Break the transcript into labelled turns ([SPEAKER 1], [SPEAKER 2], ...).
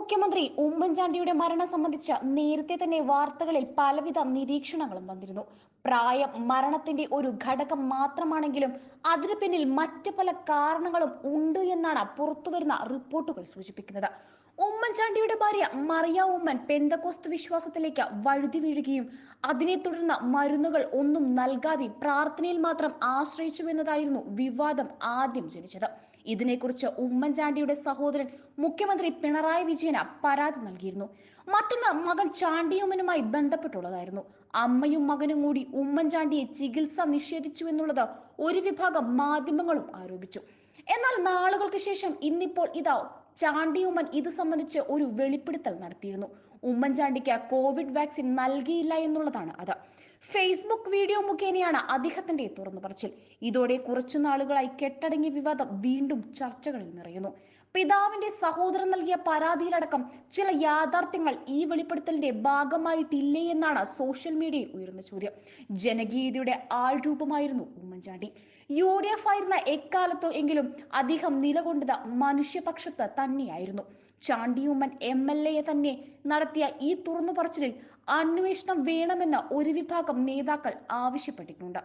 [SPEAKER 1] മുഖ്യമന്ത്രി ഉമ്മൻചാണ്ടിയുടെ മരണം സംബന്ധിച്ച് നേരത്തെ തന്നെ വാർത്തകളിൽ പലവിധ നിരീക്ഷണങ്ങളും വന്നിരുന്നു. പ്രായം മരണത്തിന്റെ ഒരു ഘടകം മാത്രമാണെങ്കിലും അതിനു പിന്നിൽ മറ്റു പല കാരണങ്ങളും ഉണ്ട് എന്നാണ് പുറത്തുവരുന്ന റിപ്പോർട്ടുകൾ സൂചിപ്പിക്കുന്നത്. ഉമ്മൻചാണ്ടിയുടെ ഭാര്യ മറിയ ഉമ്മൻ പെന്തക്കോസ്ത് വിശ്വാസത്തിലേക്ക് വഴുതി വീഴുകയും അതിനെ തുടർന്ന് മരുന്നുകൾ ഒന്നും നൽകാതെ പ്രാർത്ഥനയിൽ മാത്രം ആശ്രയിച്ചുവെന്നതായിരുന്നു വിവാദം ആദ്യം ജനിച്ചത്. ഇതിനെക്കുറിച്ച് ഉമ്മൻചാണ്ടിയുടെ സഹോദരൻ മുഖ്യമന്ത്രി പിണറായി വിജയന് പരാതി നൽകിയിരുന്നു. മറ്റൊന്ന് മകൻ ചാണ്ടിയുമ്മനുമായി ബന്ധപ്പെട്ടുള്ളതായിരുന്നു. അമ്മയും മകനും കൂടി ഉമ്മൻചാണ്ടിയെ ചികിത്സ നിഷേധിച്ചു എന്നുള്ളത് ഒരു വിഭാഗം മാധ്യമങ്ങളും ആരോപിച്ചു. എന്നാൽ നാളുകൾക്ക് ശേഷം ഇന്നിപ്പോൾ ഇതാ ചാണ്ടിയുമ്മൻ ഇത് സംബന്ധിച്ച് ഒരു വെളിപ്പെടുത്തൽ നടത്തിയിരുന്നു. ഉമ്മൻചാണ്ടിക്ക് കോവിഡ് വാക്സിൻ നൽകിയില്ല എന്നുള്ളതാണ് അത്. ഫേസ്ബുക്ക് വീഡിയോ മുഖേനയാണ് അദ്ദേഹത്തിന്റെ തുറന്നു പറച്ചിൽ. ഇതോടെ കുറച്ചു നാളുകളായി കെട്ടടങ്ങിയ വിവാദം വീണ്ടും ചർച്ചകളിൽ നിറയുന്നു. പിതാവിന്റെ സഹോദരൻ നൽകിയ പരാതിയിലടക്കം ചില യാഥാർത്ഥ്യങ്ങൾ ഈ വെളിപ്പെടുത്തലിന്റെ ഭാഗമായിട്ടില്ലേ എന്നാണ് സോഷ്യൽ മീഡിയയിൽ ഉയർന്ന ചോദ്യം. ജനകീയതയുടെ ആൾരൂപമായിരുന്നു ഉമ്മൻചാണ്ടി. യു ഡി എഫ് ആയിരുന്ന എക്കാലത്തോ എങ്കിലും അദ്ദേഹം നിലകൊണ്ടത് മനുഷ്യപക്ഷത്ത് തന്നെയായിരുന്നു. ചാണ്ടിയുമ്മൻ എം എൽ എ തന്നെ നടത്തിയ ഈ തുറന്നു പറച്ചിലിൽ അന്വേഷണം വേണമെന്ന് ഒരു വിഭാഗം നേതാക്കൾ ആവശ്യപ്പെട്ടിട്ടുണ്ട്.